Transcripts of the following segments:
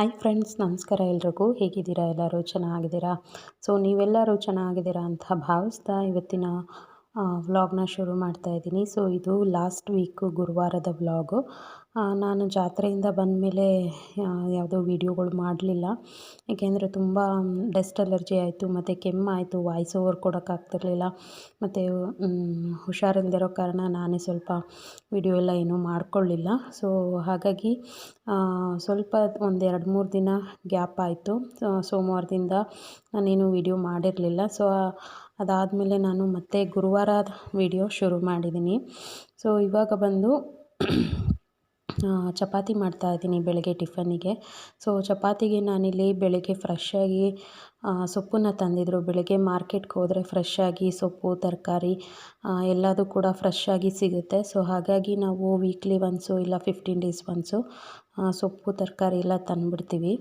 Hi friends ನಮಸ್ಕಾರ ಎಲ್ರಿಗೂ. ಹೇಗಿದ್ದೀರಾ? ಎಲ್ಲರೂ ಚೆನ್ನಾಗಿದ್ದೀರಾ? ಸೊ ನೀವೆಲ್ಲರೂ ಚೆನ್ನಾಗಿದ್ದೀರಾ ಅಂತ ಭಾವಿಸ್ತಾ ಇವತ್ತಿನ ವ್ಲಾಗ್ನ ಶುರು ಮಾಡ್ತಾ ಇದ್ದೀನಿ. ಸೊ ಇದು ಲಾಸ್ಟ್ ವೀಕು ಗುರುವಾರದ ವ್ಲಾಗು ನಾನು ಜಾತ್ರೆಯಿಂದ ಬಂದಮೇಲೆ ಯಾವುದೋ ವೀಡಿಯೋಗಳು ಮಾಡಲಿಲ್ಲ. ಏಕೆಂದರೆ ತುಂಬ ಡಸ್ಟ್ ಅಲರ್ಜಿ ಆಯಿತು, ಮತ್ತು ಕೆಮ್ಮಾಯಿತು ವಾಯ್ಸ್ ಓವರ್ ಕೊಡೋಕ್ಕಾಗ್ತಿರ್ಲಿಲ್ಲ. ಮತ್ತು ಹುಷಾರಿಲ್ದಿರೋ ಕಾರಣ ನಾನೇ ಸ್ವಲ್ಪ ವಿಡಿಯೋ ಎಲ್ಲ ಏನೂ ಮಾಡಿಕೊಳ್ಳಿಲ್ಲ. ಸೊ, ಹಾಗಾಗಿ ಸ್ವಲ್ಪ ಒಂದೆರಡು ಮೂರು ದಿನ ಗ್ಯಾಪ್ ಆಯಿತು. ಸೋಮವಾರದಿಂದ ನಾನೇನು ವಿಡಿಯೋ ಮಾಡಿರಲಿಲ್ಲ. ಸೊ, ಅದಾದಮೇಲೆ ನಾನು ಮತ್ತೆ ಗುರುವಾರ ವಿಡಿಯೋ ಶುರು ಮಾಡಿದ್ದೀನಿ. ಸೊ, ಇವಾಗ ಬಂದು ಚಪಾತಿ ಮಾಡ್ತಾ ಇದ್ದೀನಿ ಬೆಳಗ್ಗೆ ಟಿಫನ್ನಿಗೆ. ಸೊ ಚಪಾತಿಗೆ ನಾನಿಲ್ಲಿ ಬೆಳಗ್ಗೆ ಫ್ರೆಶ್ಶಾಗಿ ಸೊಪ್ಪನ್ನು ತಂದಿದ್ದರು ಬೆಳಗ್ಗೆ ಮಾರ್ಕೆಟ್ಗೆ ಹೋದರೆ ಫ್ರೆಶ್ಶಾಗಿ ಸೊಪ್ಪು, ತರಕಾರಿ ಎಲ್ಲದೂ ಕೂಡ ಫ್ರೆಶ್ಶಾಗಿ ಸಿಗುತ್ತೆ. ಸೊ ಹಾಗಾಗಿ ನಾವು ವೀಕ್ಲಿ ಒನ್ಸು ಇಲ್ಲ ಫಿಫ್ಟೀನ್ ಡೇಸ್ ಒನ್ಸು ಸೊಪ್ಪು, ತರಕಾರಿ ಎಲ್ಲ ತಂದುಬಿಡ್ತೀವಿ.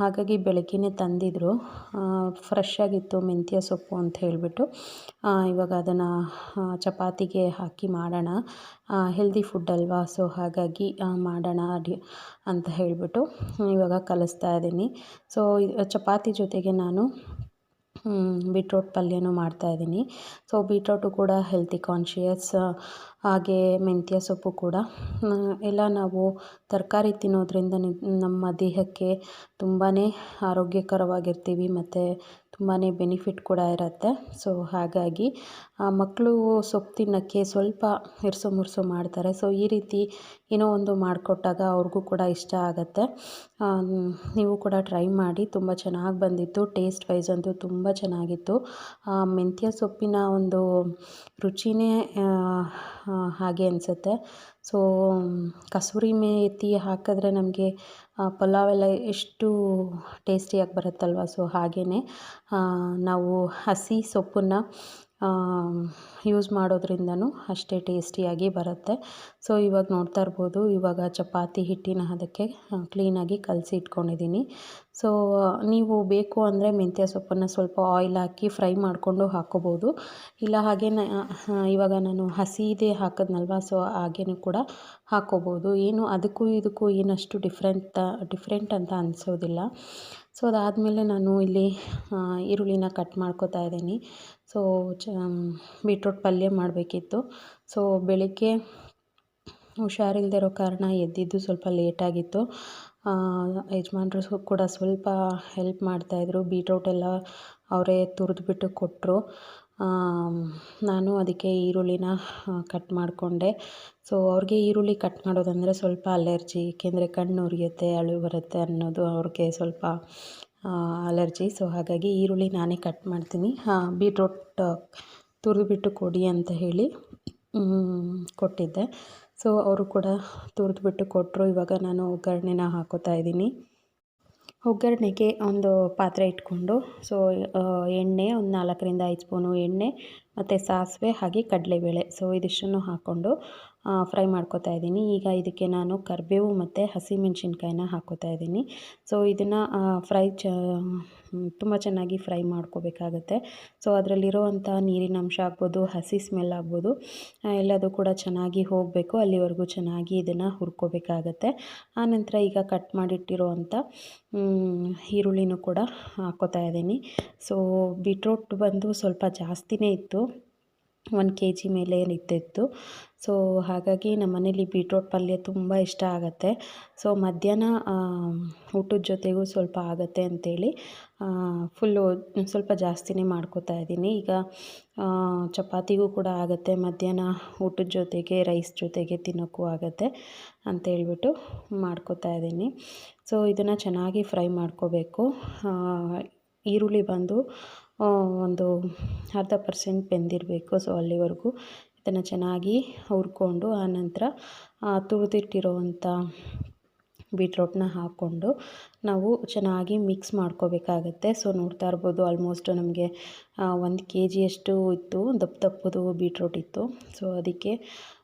ಹಾಗಾಗಿ ಬೆಳಗ್ಗೆನೇ ತಂದಿದ್ದರು ಫ್ರೆಶ್ ಆಗಿತ್ತು ಮೆಂತ್ಯ ಸೊಪ್ಪು ಅಂತ ಹೇಳಿಬಿಟ್ಟು. ಇವಾಗ ಅದನ್ನು ಚಪಾತಿಗೆ ಹಾಕಿ ಮಾಡೋಣ. ಹೆಲ್ದಿ ಫುಡ್ ಅಲ್ವಾ? ಸೊ ಹಾಗಾಗಿ ಮಾಡೋಣ ಅಂತ ಹೇಳಿಬಿಟ್ಟು ಇವಾಗ ಕಲಿಸ್ತಾ ಇದ್ದೀನಿ. ಸೊ ಚಪಾತಿ ಜೊತೆಗೆ ನಾನು ಬೀಟ್ರೋಟ್ ಪಲ್ಯನೂ ಮಾಡ್ತಾಯಿದ್ದೀನಿ ಸೊ ಬೀಟ್ರೋಟು ಕೂಡ ಹೆಲ್ತಿ ಕಾನ್ಷಿಯಸ್ ಹಾಗೆ ಮೆಂತ್ಯ ಸೊಪ್ಪು ಕೂಡ. ಎಲ್ಲ ನಾವು ತರಕಾರಿ ತಿನ್ನೋದ್ರಿಂದ ನಮ್ಮ ದೇಹಕ್ಕೆ ತುಂಬಾ ಆರೋಗ್ಯಕರವಾಗಿರ್ತೀವಿ ಮತ್ತು ತುಂಬಾ ಬೆನಿಫಿಟ್ ಕೂಡ ಇರುತ್ತೆ. ಸೊ ಹಾಗಾಗಿ ಮಕ್ಕಳು ಸೊಪ್ಪು ತಿನ್ನೋಕ್ಕೆ ಸ್ವಲ್ಪ ಇರ್ಸೋ ಮುರ್ಸು ಮಾಡ್ತಾರೆ. ಸೊ ಈ ರೀತಿ ಏನೋ ಒಂದು ಮಾಡಿಕೊಟ್ಟಾಗ ಅವ್ರಿಗೂ ಕೂಡ ಇಷ್ಟ ಆಗುತ್ತೆ. ನೀವು ಕೂಡ ಟ್ರೈ ಮಾಡಿ. ತುಂಬ ಚೆನ್ನಾಗಿ ಬಂದಿತ್ತು. ಟೇಸ್ಟ್ ವೈಸ್ ಅಂತೂ ತುಂಬ ಚೆನ್ನಾಗಿತ್ತು. ಮೆಂತ್ಯ ಸೊಪ್ಪಿನ ಒಂದು ರುಚಿನೇ ಹಾಗೆ ಅನಿಸುತ್ತೆ. ಸೊ, ಕಸೂರಿ ಮೇತಿ ಹಾಕಿದ್ರೆ ನಮಗೆ ಪಲಾವ್ ಎಲ್ಲ ಎಷ್ಟು ಟೇಸ್ಟಿಯಾಗಿ ಬರುತ್ತಲ್ವ? ಸೊ ಹಾಗೆಯೇ ನಾವು ಹಸಿ ಸೊಪ್ಪನ್ನು ಯೂಸ್ ಮಾಡೋದ್ರಿಂದನೂ ಅಷ್ಟೇ ಟೇಸ್ಟಿಯಾಗಿ ಬರುತ್ತೆ. ಸೊ ಇವಾಗ ನೋಡ್ತಾ ಇರ್ಬೋದು, ಇವಾಗ ಚಪಾತಿ ಹಿಟ್ಟಿನ ಅದಕ್ಕೆ ಕ್ಲೀನಾಗಿ ಕಲಸಿ ಇಟ್ಕೊಂಡಿದ್ದೀನಿ ಸೊ ನೀವು ಬೇಕು ಅಂದರೆ ಮೆಂತ್ಯ ಸೊಪ್ಪನ್ನು ಸ್ವಲ್ಪ ಆಯಿಲ್ ಹಾಕಿ ಫ್ರೈ ಮಾಡಿಕೊಂಡು ಹಾಕೋಬೋದು. ಇಲ್ಲ ಹಾಗೆ ಇವಾಗ ನಾನು ಹಸಿದೇ ಹಾಕಿದ್ನಲ್ವ ಸೊ ಹಾಗೇನೂ ಕೂಡ ಹಾಕೋಬೋದು. ಏನು ಅದಕ್ಕೂ ಇದಕ್ಕೂ ಏನಷ್ಟು ಡಿಫ್ರೆಂಟ್ ಡಿಫ್ರೆಂಟ್ ಅಂತ ಅನಿಸೋದಿಲ್ಲ. ಸೊ ಅದಾದಮೇಲೆ ನಾನು ಇಲ್ಲಿ ಈರುಳ್ಳಿನ ಕಟ್ ಮಾಡ್ಕೋತಾ ಇದ್ದೀನಿ. ಸೊ ಚ ಬೀಟ್ರೋಟ್ ಪಲ್ಯ ಮಾಡಬೇಕಿತ್ತು. ಸೊ ಬೆಳಿಗ್ಗೆ ಇರೋ ಕಾರಣ ಎದ್ದಿದ್ದು ಸ್ವಲ್ಪ ಲೇಟಾಗಿತ್ತು ಯಜಮಾನ್ರು ಕೂಡ ಸ್ವಲ್ಪ ಹೆಲ್ಪ್ ಮಾಡ್ತಾಯಿದ್ರು ಬೀಟ್ರೋಟ್ ಎಲ್ಲ ಅವರೇ ತುರಿದ್ಬಿಟ್ಟು ಕೊಟ್ಟರು ನಾನು ಅದಕ್ಕೆ ಈರುಳ್ಳಿನ ಕಟ್ ಮಾಡಿಕೊಂಡೆ. ಸೊ ಅವ್ರಿಗೆ ಈರುಳ್ಳಿ ಕಟ್ ಮಾಡೋದಂದರೆ ಸ್ವಲ್ಪ ಅಲರ್ಜಿ ಏಕೆಂದರೆ ಕಣ್ಣು ಉರಿಯುತ್ತೆ ಅಳು ಬರುತ್ತೆ ಅನ್ನೋದು ಅವ್ರಿಗೆ ಸ್ವಲ್ಪ ಅಲರ್ಜಿ ಸೊ ಹಾಗಾಗಿ ಈರುಳ್ಳಿ ನಾನೇ ಕಟ್ ಮಾಡ್ತೀನಿ. ಬೀಟ್ರೋಟ್ ತುರಿದ್ಬಿಟ್ಟು ಕೊಡಿ ಅಂತ ಹೇಳಿ ಕೊಟ್ಟಿದ್ದೆ. ಸೊ ಅವರು ಕೂಡ ತುರಿದ್ಬಿಟ್ಟು ಕೊಟ್ಟರು ಇವಾಗ ನಾನು ಒಗ್ಗರಣೆನ ಹಾಕೋತಾ ಇದ್ದೀನಿ. ಒಗ್ಗರಣೆಗೆ ಒಂದು ಪಾತ್ರೆ ಇಟ್ಕೊಂಡು ಸೊ ಎಣ್ಣೆ, ಒಂದು ನಾಲ್ಕರಿಂದ ಐದು ಸ್ಪೂನು ಎಣ್ಣೆ, ಮತ್ತು ಸಾಸಿವೆ, ಹಾಗೆ ಕಡಲೆಬೇಳೆ. ಸೊ ಇದಿಷ್ಟನ್ನು ಹಾಕ್ಕೊಂಡು ಫ್ರೈ ಮಾಡ್ಕೋತಾ ಇದ್ದೀನಿ. ಈಗ ಇದಕ್ಕೆ ನಾನು ಕರಿಬೇವು ಮತ್ತು ಹಸಿಮೆಣ್ಸಿನ್ಕಾಯಿನ ಹಾಕ್ಕೋತಾ ಇದ್ದೀನಿ. ಸೊ ಇದನ್ನು ಫ್ರೈ ಚ ತುಂಬ ಚೆನ್ನಾಗಿ ಫ್ರೈ ಮಾಡ್ಕೋಬೇಕಾಗತ್ತೆ. ಸೊ ಅದರಲ್ಲಿರೋವಂಥ ನೀರಿನ ಅಂಶ ಆಗ್ಬೋದು, ಹಸಿ ಸ್ಮೆಲ್ ಆಗ್ಬೋದು ಎಲ್ಲದೂ ಕೂಡ ಚೆನ್ನಾಗಿ ಹೋಗಬೇಕು. ಅಲ್ಲಿವರೆಗೂ ಚೆನ್ನಾಗಿ ಇದನ್ನು ಹುರ್ಕೋಬೇಕಾಗತ್ತೆ. ಆನಂತರ ಈಗ ಕಟ್ ಮಾಡಿಟ್ಟಿರೋವಂಥ ಈರುಳ್ಳಿನೂ ಕೂಡ ಹಾಕ್ಕೋತಾ ಇದ್ದೀನಿ. ಸೊ ಬೀಟ್ರೋಟ್ ಬಂದು ಸ್ವಲ್ಪ ಜಾಸ್ತಿನೇ ಇತ್ತು. ಒಂದು ಕೆ ಜಿ ಮೇಲೆ ಇತ್ತಿತ್ತು ಸೊ ಹಾಗಾಗಿ ನಮ್ಮ ಮನೇಲಿ ಬೀಟ್ರೋಟ್ ಪಲ್ಯ ತುಂಬ ಇಷ್ಟ ಆಗುತ್ತೆ. ಸೊ ಮಧ್ಯಾಹ್ನ ಊಟದ ಜೊತೆಗೂ ಸ್ವಲ್ಪ ಆಗುತ್ತೆ ಅಂಥೇಳಿ ಫುಲ್ಲು ಸ್ವಲ್ಪ ಜಾಸ್ತಿನೇ ಮಾಡ್ಕೋತಾ ಇದ್ದೀನಿ. ಈಗ ಚಪಾತಿಗೂ ಕೂಡ ಆಗುತ್ತೆ. ಮಧ್ಯಾಹ್ನ ಊಟದ ಜೊತೆಗೆ ರೈಸ್ ಜೊತೆಗೆ ತಿನ್ನೋಕ್ಕೂ ಆಗುತ್ತೆ ಅಂತೇಳ್ಬಿಟ್ಟು ಮಾಡ್ಕೋತಾ ಇದ್ದೀನಿ. ಸೊ ಇದನ್ನು ಚೆನ್ನಾಗಿ ಫ್ರೈ ಮಾಡ್ಕೋಬೇಕು. ಈರುಳ್ಳಿ ಬಂದು ಒಂದು ಅರ್ಧ ಪರ್ಸೆಂಟ್ ಬೆಂದಿರಬೇಕು ಸೊ ಅಲ್ಲಿವರೆಗೂ ಇದನ್ನು ಚೆನ್ನಾಗಿ ಹುರ್ಕೊಂಡು ಆನಂತರ ತುರಿದಿಟ್ಟಿರೋವಂಥ ಬೀಟ್ರೋಟ್ನ ಹಾಕ್ಕೊಂಡು ನಾವು ಚೆನ್ನಾಗಿ ಮಿಕ್ಸ್ ಮಾಡ್ಕೋಬೇಕಾಗತ್ತೆ. ಸೊ ನೋಡ್ತಾ ಇರ್ಬೋದು ಆಲ್ಮೋಸ್ಟ್ ನಮಗೆ ಒಂದು ಕೆ ಜಿಯಷ್ಟು ಇತ್ತು, ದಪ್ಪ ದಪ್ಪದು ಬೀಟ್ರೋಟ್ ಇತ್ತು. ಸೊ ಅದಕ್ಕೆ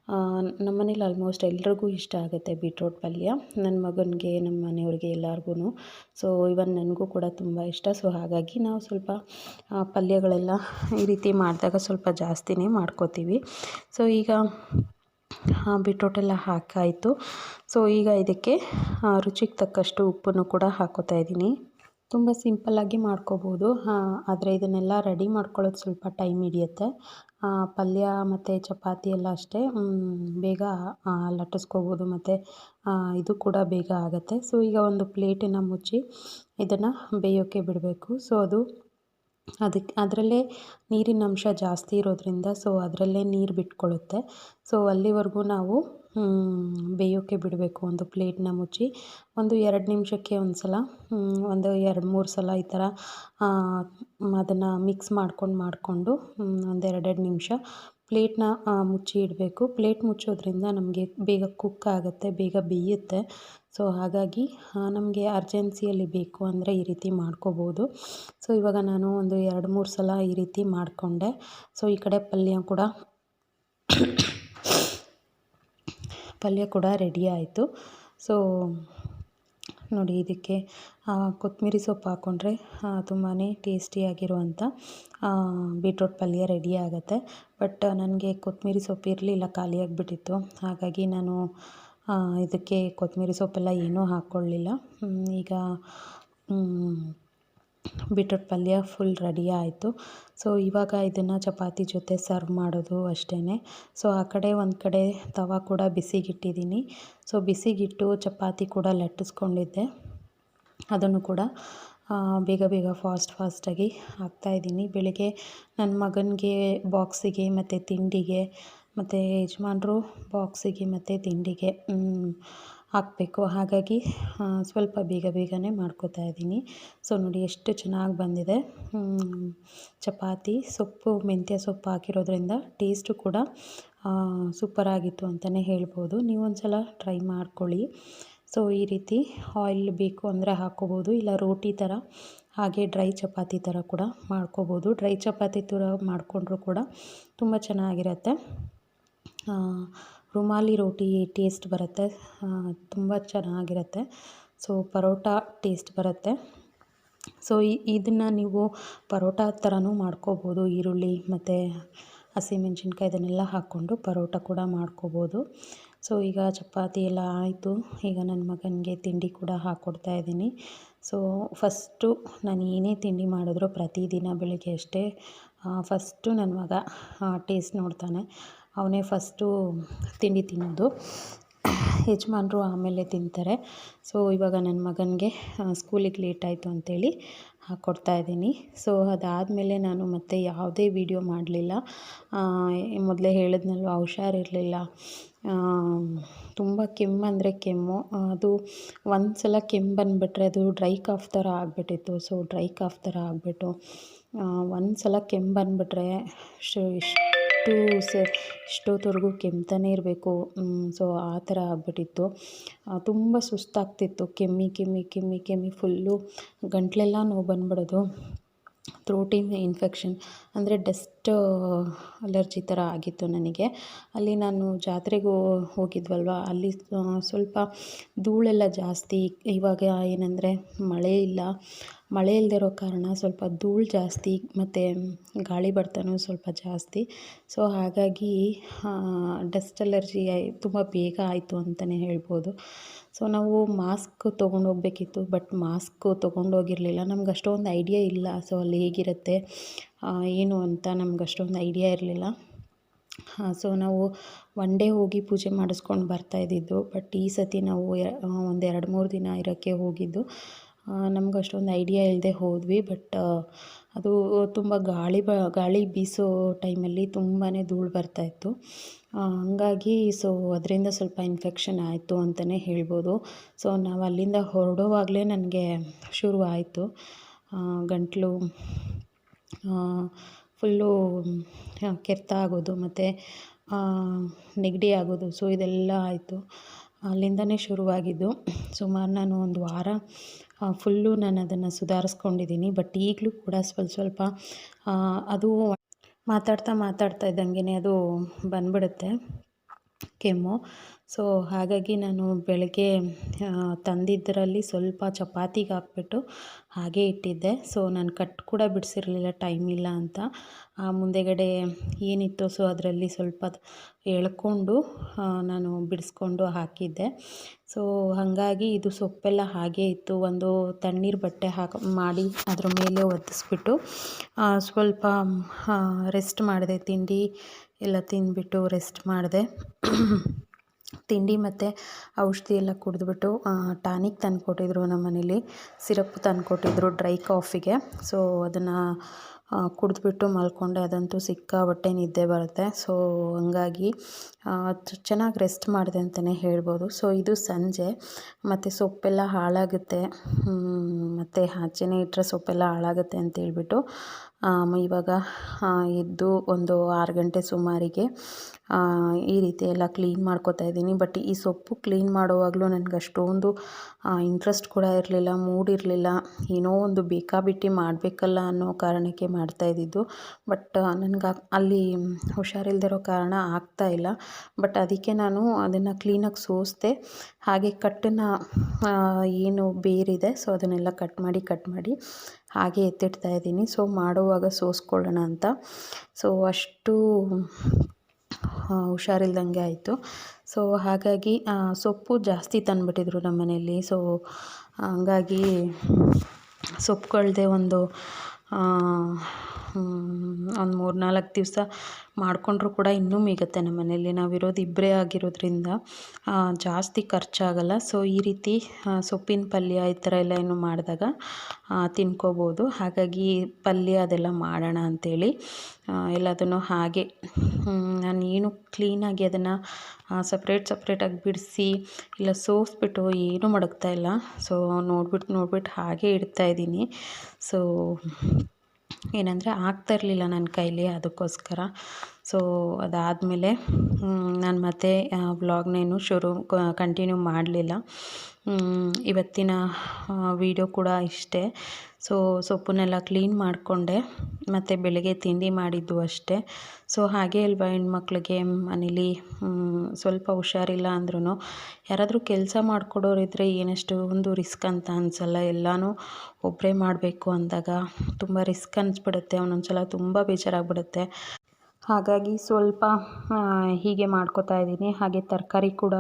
ನಮ್ಮ ಮನೇಲಿ ಆಲ್ಮೋಸ್ಟ್ ಎಲ್ರಿಗೂ ಇಷ್ಟ ಆಗುತ್ತೆ ಬೀಟ್ರೋಟ್ ಪಲ್ಯ. ನನ್ನ ಮಗನಿಗೆ ನಮ್ಮ ಮನೆಯವ್ರಿಗೆ ಎಲ್ಲರಿಗೂ ಸೊ ಇವನ್ ನನಗೂ ಕೂಡ ತುಂಬ ಇಷ್ಟ. ಸೊ ಹಾಗಾಗಿ ನಾವು ಸ್ವಲ್ಪ ಪಲ್ಯಗಳೆಲ್ಲ ಈ ರೀತಿ ಮಾಡಿದಾಗ ಸ್ವಲ್ಪ ಜಾಸ್ತಿನೇ ಮಾಡ್ಕೋತೀವಿ. ಸೊ ಈಗ ಬೀಟ್ರೋಟೆಲ್ಲ ಹಾಕಾಯಿತು. ಸೊ ಈಗ ಇದಕ್ಕೆ ರುಚಿಗೆ ತಕ್ಕಷ್ಟು ಉಪ್ಪನ್ನು ಕೂಡ ಹಾಕೋತಾ ಇದ್ದೀನಿ. ತುಂಬ ಸಿಂಪಲ್ಲಾಗಿ ಮಾಡ್ಕೋಬೋದು. ಆದರೆ ಇದನ್ನೆಲ್ಲ ರೆಡಿ ಮಾಡ್ಕೊಳ್ಳೋದು ಸ್ವಲ್ಪ ಟೈಮ್ ಹಿಡಿಯುತ್ತೆ. ಪಲ್ಯ ಮತ್ತು ಚಪಾತಿ ಎಲ್ಲ ಅಷ್ಟೇ. ಬೇಗ ಲಟ್ಟಿಸ್ಕೋಬೋದು ಮತ್ತು ಇದು ಕೂಡ ಬೇಗ ಆಗುತ್ತೆ. ಸೊ ಈಗ ಒಂದು ಪ್ಲೇಟನ್ನು ಮುಚ್ಚಿ ಇದನ್ನು ಬೇಯೋಕ್ಕೆ ಬಿಡಬೇಕು. ಸೊ ಅದು ಅದಕ್ಕೆ ಅದರಲ್ಲೇ ನೀರಿನ ಅಂಶ ಜಾಸ್ತಿ ಇರೋದರಿಂದ ಸೊ ಅದರಲ್ಲೇ ನೀರು ಬಿಟ್ಕೊಳ್ಳುತ್ತೆ ಸೊ ಅಲ್ಲಿವರೆಗೂ ನಾವು ಬೇಯೋಕ್ಕೆ ಬಿಡಬೇಕು ಒಂದು ಪ್ಲೇಟನ್ನ ಮುಚ್ಚಿ. ಒಂದು ಎರಡು ನಿಮಿಷಕ್ಕೆ ಒಂದು ಸಲ ಒಂದು ಎರಡು ಮೂರು ಸಲ ಈ ಥರ ಅದನ್ನು ಮಿಕ್ಸ್ ಮಾಡ್ಕೊಂಡು ಮಾಡಿಕೊಂಡು ಒಂದು ಎರಡೆರಡು ನಿಮಿಷ ಪ್ಲೇಟನ್ನ ಮುಚ್ಚಿ ಇಡಬೇಕು. ಪ್ಲೇಟ್ ಮುಚ್ಚೋದ್ರಿಂದ ನಮಗೆ ಬೇಗ ಕುಕ್ ಆಗುತ್ತೆ, ಬೇಗ ಬೇಯುತ್ತೆ. ಸೊ ಹಾಗಾಗಿ ನಮಗೆ ಅರ್ಜೆನ್ಸಿಯಲ್ಲಿ ಬೇಕು ಅಂದರೆ ಈ ರೀತಿ ಮಾಡ್ಕೋಬೋದು. ಸೊ ಇವಾಗ ನಾನು ಒಂದು ಎರಡು, ಮೂರು ಸಲ ಈ ರೀತಿ ಮಾಡಿಕೊಂಡೆ. ಸೊ ಈ ಕಡೆ ಪಲ್ಯ ಕೂಡ ಪಲ್ಯ ಕೂಡ ರೆಡಿ ಆಯಿತು. ಸೊ ನೋಡಿ ಇದಕ್ಕೆ ಕೊತ್ತಂಬರಿ ಸೊಪ್ಪು ಹಾಕ್ಕೊಂಡ್ರೆ ತುಂಬಾ ಟೇಸ್ಟಿಯಾಗಿರುವಂಥ ಬೀಟ್ರೋಟ್ ಪಲ್ಯ ರೆಡಿ ಆಗುತ್ತೆ. ಬಟ್ ನನಗೆ ಕೊತ್ತಂಬರಿ ಸೊಪ್ಪು ಇರಲಿಲ್ಲ ಖಾಲಿಯಾಗಿಬಿಟ್ಟಿತ್ತು ಹಾಗಾಗಿ ನಾನು ಇದಕ್ಕೆ ಕೊತ್ತಂಬರಿ ಸೊಪ್ಪೆಲ್ಲ ಏನೂ ಹಾಕ್ಕೊಳ್ಳಿಲ್ಲ. ಈಗ ಬೀಟ್ರೋಟ್ ಪಲ್ಯ ಫುಲ್ ರೆಡಿ ಆಯಿತು. ಸೊ ಇವಾಗ ಇದನ್ನು ಚಪಾತಿ ಜೊತೆ ಸರ್ವ್ ಮಾಡೋದು ಅಷ್ಟೇ ಸೊ ಆ ಕಡೆ ಒಂದು ಕಡೆ ತವ ಕೂಡ ಬಿಸಿಗಿಟ್ಟಿದ್ದೀನಿ. ಸೊ ಬಿಸಿಗಿಟ್ಟು ಚಪಾತಿ ಕೂಡ ಲಟ್ಟಿಸ್ಕೊಂಡಿದ್ದೆ. ಅದನ್ನು ಕೂಡ ಬೇಗ ಬೇಗ ಫಾಸ್ಟ್ ಫಾಸ್ಟಾಗಿ ಹಾಕ್ತಾಯಿದ್ದೀನಿ ಬೆಳಿಗ್ಗೆ ನನ್ನ ಮಗನಿಗೆ ಬಾಕ್ಸಿಗೆ ಮತ್ತು ತಿಂಡಿಗೆ ಮತ್ತು ಯಜಮಾನ್ರು ಬಾಕ್ಸಿಗೆ ಮತ್ತು ತಿಂಡಿಗೆ ಹಾಕಬೇಕು. ಹಾಗಾಗಿ ಸ್ವಲ್ಪ ಬೇಗ ಬೇಗನೆ ಮಾಡ್ಕೋತಾ ಇದ್ದೀನಿ. ಸೊ, ನೋಡಿ ಎಷ್ಟು ಚೆನ್ನಾಗಿ ಬಂದಿದೆ. ಚಪಾತಿ, ಸೊಪ್ಪು, ಮೆಂತ್ಯ ಸೊಪ್ಪು ಹಾಕಿರೋದ್ರಿಂದ ಟೇಸ್ಟು ಕೂಡ ಸೂಪರಾಗಿತ್ತು ಅಂತಲೇ ಹೇಳ್ಬೋದು. ನೀವೊಂದು ಸಲ ಟ್ರೈ ಮಾಡ್ಕೊಳ್ಳಿ. ಸೊ, ಈ ರೀತಿ ಆಯಿಲ್ ಬೇಕು ಅಂದರೆ ಹಾಕ್ಕೋಬೋದು ಇಲ್ಲ ರೋಟಿ ಥರ, ಹಾಗೆ ಡ್ರೈ ಚಪಾತಿ ಥರ ಕೂಡ ಮಾಡ್ಕೋಬೋದು. ಡ್ರೈ ಚಪಾತಿ ಥರ ಮಾಡಿಕೊಂಡ್ರೂ ಕೂಡ ತುಂಬ ಚೆನ್ನಾಗಿರುತ್ತೆ. ರುಮಾಲಿ ರೋಟಿ ಟೇಸ್ಟ್ ಬರುತ್ತೆ. ತುಂಬ ಚೆನ್ನಾಗಿರುತ್ತೆ. ಸೊ, ಪರೋಟ ಟೇಸ್ಟ್ ಬರುತ್ತೆ. ಸೊ ಇದನ್ನು ನೀವು ಪರೋಟ ಥರನೂ ಮಾಡ್ಕೋಬೋದು. ಈರುಳ್ಳಿ ಮತ್ತು ಹಸಿಮೆಣ್ಸಿನ್ಕಾಯಿ ಇದನ್ನೆಲ್ಲ ಹಾಕ್ಕೊಂಡು ಪರೋಟ ಕೂಡ ಮಾಡ್ಕೋಬೋದು. ಸೊ, ಈಗ ಚಪಾತಿ ಎಲ್ಲ ಆಯಿತು. ಈಗ ನನ್ನ ಮಗನಿಗೆ ತಿಂಡಿ ಕೂಡ ಹಾಕ್ಕೊಡ್ತಾ ಇದ್ದೀನಿ. ಸೊ, ಫಸ್ಟು ನಾನು ಏನೇ ತಿಂಡಿ ಮಾಡಿದ್ರು ಪ್ರತಿದಿನ ಬೆಳಿಗ್ಗೆ ಅಷ್ಟೇ. ಫಸ್ಟು ನನ್ನ ಮಗ ಟೇಸ್ಟ್ ನೋಡ್ತಾನೆ. ಅವನೇ ಫಸ್ಟು ತಿಂಡಿ ತಿನ್ನೋದು. ಯಜಮಾನ್ರು ಆಮೇಲೆ ತಿಂತಾರೆ. ಸೊ ಇವಾಗ ನನ್ನ ಮಗನಿಗೆ ಸ್ಕೂಲಿಗೆ ಲೇಟ್ ಆಯಿತು ಅಂಥೇಳಿ ಹಾಕ್ಕೊಡ್ತಾ ಇದ್ದೀನಿ. ಸೊ ಅದಾದಮೇಲೆ ನಾನು ಮತ್ತೆ ಯಾವುದೇ ವಿಡಿಯೋ ಮಾಡಲಿಲ್ಲ. ಮೊದಲೇ ಹೇಳಿದ್ನಲ್ವ ಹುಷಾರಿರಲಿಲ್ಲ ತುಂಬ ಕೆಮ್ಮಂದರೆ ಕೆಮ್ಮು. ಅದು ಒಂದು ಸಲ ಕೆಮ್ಮು ಬಂದುಬಿಟ್ರೆ ಅದು ಡ್ರೈ ಕಾಫ್ ಥರ ಆಗಿಬಿಟ್ಟಿತ್ತು. ಸೊ ಡ್ರೈ ಕಾಫ್ ಥರ ಆಗಿಬಿಟ್ಟು ಒಂದು ಸಲ ಕೆಮ್ಮು ಬಂದುಬಿಟ್ರೆ ಎಷ್ಟು ಸ ಎಷ್ಟೊತ್ತವರೆಗೂ ಕೆಮ್ತಾನೆ ಇರಬೇಕು. ಸೊ ಆ ಥರ ಆಗಿಬಿಟ್ಟಿತ್ತು. ತುಂಬ ಸುಸ್ತಾಗ್ತಿತ್ತು. ಕೆಮ್ಮಿ ಕೆಮ್ಮಿ ಕೆಮ್ಮಿ ಕೆಮ್ಮಿ, ಫುಲ್ಲು ಗಂಟಲೆಲ್ಲ ನೋವು ಬಂದ್ಬಿಡೋದು. ಥ್ರೋಟಿನ ಇನ್ಫೆಕ್ಷನ್ ಅಂದರೆ ಡಸ್ಟ್ ಅಲರ್ಜಿ ಥರ ಆಗಿತ್ತು ನನಗೆ. ಅಲ್ಲಿ ನಾನು ಜಾತ್ರೆಗೆ ಹೋಗಿದ್ವಲ್ವ, ಅಲ್ಲಿ ಸ್ವಲ್ಪ ಧೂಳೆಲ್ಲ ಜಾಸ್ತಿ. ಇವಾಗ ಏನಂದರೆ ಮಳೆ ಇಲ್ಲ. ಮಳೆ ಇಲ್ಲದೆ ಇರೋ ಕಾರಣ ಸ್ವಲ್ಪ ಧೂಳು ಜಾಸ್ತಿ, ಮತ್ತು ಗಾಳಿ ಬರ್ತಾನೂ ಸ್ವಲ್ಪ ಜಾಸ್ತಿ. ಸೊ ಹಾಗಾಗಿ ಡಸ್ಟ್ ಅಲರ್ಜಿ, ತುಂಬ ಬೇಗ ಆಯಿತು ಅಂತಲೇ ಹೇಳ್ಬೋದು. ಸೊ ನಾವು ಮಾಸ್ಕ್ ತೊಗೊಂಡು ಹೋಗಬೇಕಿತ್ತು, ಬಟ್ ಮಾಸ್ಕು ತೊಗೊಂಡೋಗಿರಲಿಲ್ಲ ನಮ್ಗೆ ಅಷ್ಟೊಂದು ಐಡಿಯಾ ಇಲ್ಲ. ಸೊ ಅಲ್ಲಿ ಹೇಗಿರುತ್ತೆ ಏನು ಅಂತ ನಮ್ಗೆ ಅಷ್ಟೊಂದು ಐಡಿಯಾ ಇರಲಿಲ್ಲ. ಸೊ ನಾವು ಒನ್ ಡೇ ಹೋಗಿ ಪೂಜೆ ಮಾಡಿಸ್ಕೊಂಡು ಬರ್ತಾ ಇದ್ದಿದ್ದು, ಬಟ್ ಈ ಸತಿ ನಾವು ಒಂದು ಎರಡು ಮೂರು ದಿನ ಇರೋಕ್ಕೆ ಹೋಗಿದ್ದು. ನಮ್ಗೆ ಅಷ್ಟೊಂದು ಐಡಿಯಾ ಇಲ್ಲದೆ ಹೋದ್ವಿ, ಬಟ್ ಅದು ತುಂಬ ಗಾಳಿ ಬ, ಗಾಳಿ ಬೀಸೋ ಟೈಮಲ್ಲಿ ತುಂಬಾ ಧೂಳು ಬರ್ತಾಯಿತ್ತು ಹಂಗಾಗಿ ಸೊ ಅದರಿಂದ ಸ್ವಲ್ಪ ಇನ್ಫೆಕ್ಷನ್ ಆಯಿತು ಅಂತಲೇ ಹೇಳ್ಬೋದು. ಸೊ ನಾವು ಅಲ್ಲಿಂದ ಹೊರಡುವಾಗಲೇ ನನಗೆ ಶುರು ಆಯಿತು ಗಂಟಲು ಫುಲ್ಲು ಕೆರೆತ ಆಗೋದು ಮತ್ತು ನೆಗಡಿ ಆಗೋದು, ಸೊ ಇದೆಲ್ಲ ಆಯಿತು. ಅಲ್ಲಿಂದನೇ ಶುರುವಾಗಿದ್ದು. ಸುಮಾರು ನಾನು ಒಂದು ವಾರ ಫುಲ್ಲು ನಾನು ಅದನ್ನು ಸುಧಾರಿಸ್ಕೊಂಡಿದ್ದೀನಿ ಬಟ್ ಈಗಲೂ ಕೂಡ ಸ್ವಲ್ಪ ಸ್ವಲ್ಪ ಅದು ಮಾತಾಡ್ತಾ ಮಾತಾಡ್ತಾ ಇದ್ದಂಗೆ ಅದು ಬಂದ್ಬಿಡುತ್ತೆ. ಕೆಮ್ಮು. ಸೊ ಹಾಗಾಗಿ ನಾನು ಬೆಳಗ್ಗೆ ತಂದಿದ್ದರಲ್ಲಿ ಸ್ವಲ್ಪ ಚಪಾತಿಗೆ ಹಾಕ್ಬಿಟ್ಟು ಹಾಗೆ ಇಟ್ಟಿದ್ದೆ. ಸೊ ನಾನು ಕಟ್ ಕೂಡ ಬಿಡಿಸಿರಲಿಲ್ಲ, ಟೈಮ್ ಇಲ್ಲ ಅಂತ. ಆ, ಮುಂದೆಗಡೆ ಏನಿತ್ತು ಸೊ ಅದರಲ್ಲಿ ಸ್ವಲ್ಪ ಎಳ್ಕೊಂಡು ನಾನು ಬಿಡಿಸ್ಕೊಂಡು ಹಾಕಿದ್ದೆ. ಸೊ ಹಾಗಾಗಿ ಇದು ಸೊಪ್ಪೆಲ್ಲ ಹಾಗೇ ಇತ್ತು. ಒಂದು ತಣ್ಣೀರು ಬಟ್ಟೆ ಹಾಕಿ, ಮಾಡಿ ಅದ್ರ ಮೇಲೆ ಒತ್ತಿಸ್ಬಿಟ್ಟು ಸ್ವಲ್ಪ ರೆಸ್ಟ್ ಮಾಡಿದೆ ತಿಂಡಿ. ಎಲ್ಲ ತಿಂದುಬಿಟ್ಟು ರೆಸ್ಟ್ ಮಾಡಿದೆ. ತಿಂಡಿ ಮತ್ತು ಔಷಧಿ ಎಲ್ಲ ಕುಡಿದ್ಬಿಟ್ಟು ಟಾನಿಕ್ ತಂದು ಕೊಟ್ಟಿದ್ರು ನಮ್ಮ ಮನೇಲಿ. ಸಿರಪ್ ತಂದು ಕೊಟ್ಟಿದ್ರು ಡ್ರೈ ಕಾಫಿಗೆ. ಸೊ ಅದನ್ನು ಕುಡಿದ್ಬಿಟ್ಟು ಮಲ್ಕೊಂಡೆ. ಅದಂತೂ ಸಿಕ್ಕಾಪಟ್ಟೆ ನಿದ್ದೆ ಬರುತ್ತೆ. ಸೊ ಹಂಗಾಗಿ ಚೆನ್ನಾಗಿ ರೆಸ್ಟ್ ಮಾಡಿದೆ ಅಂತಲೇ ಹೇಳ್ಬೋದು. ಸೊ ಇದು ಸಂಜೆ. ಮತ್ತು ಸೊಪ್ಪೆಲ್ಲ ಹಾಳಾಗುತ್ತೆ. ಮತ್ತು ಆಚೆನೇ ಇಟ್ಟರೆ ಸೊಪ್ಪೆಲ್ಲ ಹಾಳಾಗುತ್ತೆ ಅಂತ ಹೇಳ್ಬಿಟ್ಟು ಇವಾಗ ಎದ್ದು ಒಂದು ಆರು ಗಂಟೆ ಸುಮಾರಿಗೆ ಈ ರೀತಿ ಎಲ್ಲ ಕ್ಲೀನ್ ಮಾಡ್ಕೋತಾ ಇದ್ದೀನಿ. ಬಟ್ ಈ ಸೊಪ್ಪು ಕ್ಲೀನ್ ಮಾಡುವಾಗಲೂ ನನಗೆ ಅಷ್ಟೊಂದು ಇಂಟ್ರೆಸ್ಟ್ ಕೂಡ ಇರಲಿಲ್ಲ ಮೂಡ್ ಇರಲಿಲ್ಲ. ಏನೋ ಒಂದು ಬೇಕಾಬಿಟ್ಟಿ ಮಾಡಬೇಕಲ್ಲ ಅನ್ನೋ ಕಾರಣಕ್ಕೆ ಮಾಡ್ತಾ ಇದ್ದಿದ್ದು. ಬಟ್ ನನಗೆ ಅಲ್ಲಿ ಹುಷಾರಿಲ್ದಿರೋ ಕಾರಣ ಆಗ್ತಾ ಇಲ್ಲ. ಬಟ್ ಅದಕ್ಕೆ ನಾನು ಅದನ್ನು ಕ್ಲೀನಾಗಿ ಸೋಸಿದೆ ಹಾಗೆ ಕಟ್ಟನ್ನು ಏನು ಬೇರಿದೆ ಸೊ ಅದನ್ನೆಲ್ಲ ಕಟ್ ಮಾಡಿ ಕಟ್ ಮಾಡಿ ಹಾಗೆ ಎತ್ತಿಡ್ತಾ ಇದ್ದೀನಿ. ಸೊ ಮಾಡುವಾಗ ಸೋಸ್ಕೊಳ್ಳೋಣ ಅಂತ. ಸೊ ಅಷ್ಟು ಹುಷಾರಿಲ್ದಂಗೆ ಆಯಿತು. ಸೊ ಹಾಗಾಗಿ ಸೊಪ್ಪು ಜಾಸ್ತಿ ತಂದುಬಿಟ್ಟಿದ್ರು ನಮ್ಮ ಮನೆಯಲ್ಲಿ. ಸೊ ಹಂಗಾಗಿ ಸೊಪ್ಪುಗಳದೇ ಒಂದು ಒಂದು ಮೂರು ನಾಲ್ಕು ದಿವಸ ಮಾಡಿಕೊಂಡ್ರು ಕೂಡ ಇನ್ನೂ ಮಿಗುತ್ತೆ ನಮ್ಮ ಮನೆಯಲ್ಲಿ. ನಾವಿರೋದು ಇಬ್ಬರೇ ಆಗಿರೋದ್ರಿಂದ ಜಾಸ್ತಿ ಖರ್ಚಾಗಲ್ಲ. ಸೊ ಈ ರೀತಿ ಸೊಪ್ಪಿನ ಪಲ್ಯ ಈ ಥರ ಎಲ್ಲ ಏನು ಮಾಡಿದಾಗ ತಿನ್ಕೋಬೋದು. ಹಾಗಾಗಿ ಪಲ್ಯ ಅದೆಲ್ಲ ಮಾಡೋಣ ಅಂಥೇಳಿ ಎಲ್ಲದನ್ನು ಹಾಗೆ ನಾನು ಏನು ಕ್ಲೀನಾಗಿ ಅದನ್ನು ಸಪ್ರೇಟ್ ಸಪ್ರೇಟಾಗಿ ಬಿಡಿಸಿ, ಇಲ್ಲ ಸೋಸ್ಬಿಟ್ಟು ಏನೂ ಮಡಗ್ತಾ ಇಲ್ಲ. ಸೊ ನೋಡ್ಬಿಟ್ಟು ನೋಡ್ಬಿಟ್ಟು ಹಾಗೆ ಇಡ್ತಾಯಿದ್ದೀನಿ ಸೊ ಏನಂದರೆ ಆಗ್ತಾ ಇರಲಿಲ್ಲ ನನ್ನ ಕೈಲಿ ಅದಕ್ಕೋಸ್ಕರ. ಸೊ ಅದಾದಮೇಲೆ ನಾನು ಮತ್ತೆ ವ್ಲಾಗ್ನೇನು ಶುರು ಕಂಟಿನ್ಯೂ ಮಾಡಲಿಲ್ಲ. ಇವತ್ತಿನ ವೀಡಿಯೋ ಕೂಡ ಇಷ್ಟೇ. ಸೊ ಸೊಪ್ಪನ್ನೆಲ್ಲ ಕ್ಲೀನ್ ಮಾಡಿಕೊಂಡೆ. ಮತ್ತು ಬೆಳಗ್ಗೆ ತಿಂಡಿ ಮಾಡಿದ್ದು ಅಷ್ಟೇ. ಸೊ ಹಾಗೆ ಅಲ್ವಾ ಹೆಣ್ಮಕ್ಳಿಗೆ ಮನೇಲಿ ಸ್ವಲ್ಪ ಹುಷಾರಿಲ್ಲ ಅಂದ್ರೂ ಯಾರಾದರೂ ಕೆಲಸ ಮಾಡಿಕೊಡೋರಿದ್ರೆ ಏನಷ್ಟು ಒಂದು ರಿಸ್ಕ್ ಅಂತ ಅನಿಸಲ್ಲ. ಎಲ್ಲನೂ ಒಬ್ಬರೇ ಮಾಡಬೇಕು ಅಂದಾಗ ತುಂಬ ರಿಸ್ಕ್ ಅನಿಸ್ಬಿಡುತ್ತೆ. ಒಂದೊಂದು ಸಲ ತುಂಬ ಬೇಜಾರಾಗ್ಬಿಡುತ್ತೆ. ಹಾಗಾಗಿ ಸ್ವಲ್ಪ ಹೀಗೆ ಮಾಡ್ಕೊತಾ ಇದ್ದೀನಿ. ಹಾಗೆ ತರಕಾರಿ ಕೂಡ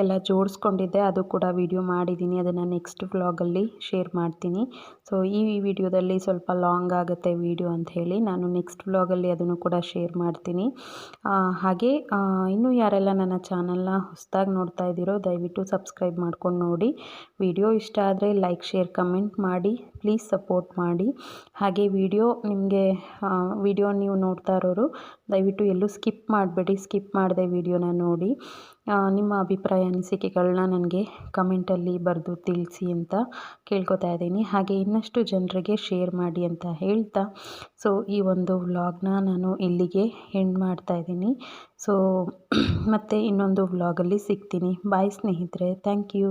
ಎಲ್ಲ ಜೋಡಿಸ್ಕೊಂಡಿದ್ದೆ. ಅದು ಕೂಡ ವಿಡಿಯೋ ಮಾಡಿದ್ದೀನಿ ಅದನ್ನು ನೆಕ್ಸ್ಟ್ ವ್ಲಾಗಲ್ಲಿ ಶೇರ್ ಮಾಡ್ತೀನಿ. ಸೊ ಈ ವಿಡಿಯೋದಲ್ಲಿ ಸ್ವಲ್ಪ ಲಾಂಗ್ ಆಗುತ್ತೆ ವಿಡಿಯೋ ಅಂತ ಹೇಳಿ ನಾನು ನೆಕ್ಸ್ಟ್ ವ್ಲಾಗಲ್ಲಿ ಅದನ್ನು ಕೂಡ ಶೇರ್ ಮಾಡ್ತೀನಿ. ಹಾಗೆ ಇನ್ನೂ ಯಾರೆಲ್ಲ ನನ್ನ ಚಾನಲ್ನ ಹೊಸದಾಗಿ ನೋಡ್ತಾ ಇದ್ದೀರೋ, ದಯವಿಟ್ಟು ಸಬ್ಸ್ಕ್ರೈಬ್ ಮಾಡ್ಕೊಂಡು ನೋಡಿ. ವಿಡಿಯೋ ಇಷ್ಟ ಆದರೆ ಲೈಕ್ ಶೇರ್ ಕಮೆಂಟ್ ಮಾಡಿ. ಪ್ಲೀಸ್ ಸಪೋರ್ಟ್ ಮಾಡಿ. ಹಾಗೆ ವಿಡಿಯೋ ನಿಮಗೆ ವಿಡಿಯೋ ನೀವು ನೋಡ್ತಾ ಇರೋರು, ದಯವಿಟ್ಟು ಎಲ್ಲೂ ಸ್ಕಿಪ್ ಮಾಡಬೇಡಿ. ಸ್ಕಿಪ್ ಮಾಡಿದೆ ವಿಡಿಯೋನ ನೋಡಿ. ನಿಮ್ಮ ಅಭಿಪ್ರಾಯ ಅನಿಸಿಕೆಗಳನ್ನ ನನಗೆ ಕಮೆಂಟಲ್ಲಿ ಬರೆದು ತಿಳಿಸಿ ಅಂತ ಕೇಳ್ಕೊತಾ ಇದ್ದೀನಿ. ಹಾಗೆ ಇನ್ನಷ್ಟು ಜನರಿಗೆ ಶೇರ್ ಮಾಡಿ ಅಂತ ಹೇಳ್ತಾ, ಸೊ ಈ ಒಂದು ವ್ಲಾಗ್ನ ನಾನು ಇಲ್ಲಿಗೆ ಎಂಡ್ ಮಾಡ್ತಾ ಇದ್ದೀನಿ. ಸೊ, ಮತ್ತೆ ಇನ್ನೊಂದು ವ್ಲಾಗಲ್ಲಿ ಸಿಗ್ತೀನಿ. ಬಾಯ್ ಸ್ನೇಹಿತರೆ, ಥ್ಯಾಂಕ್ ಯು.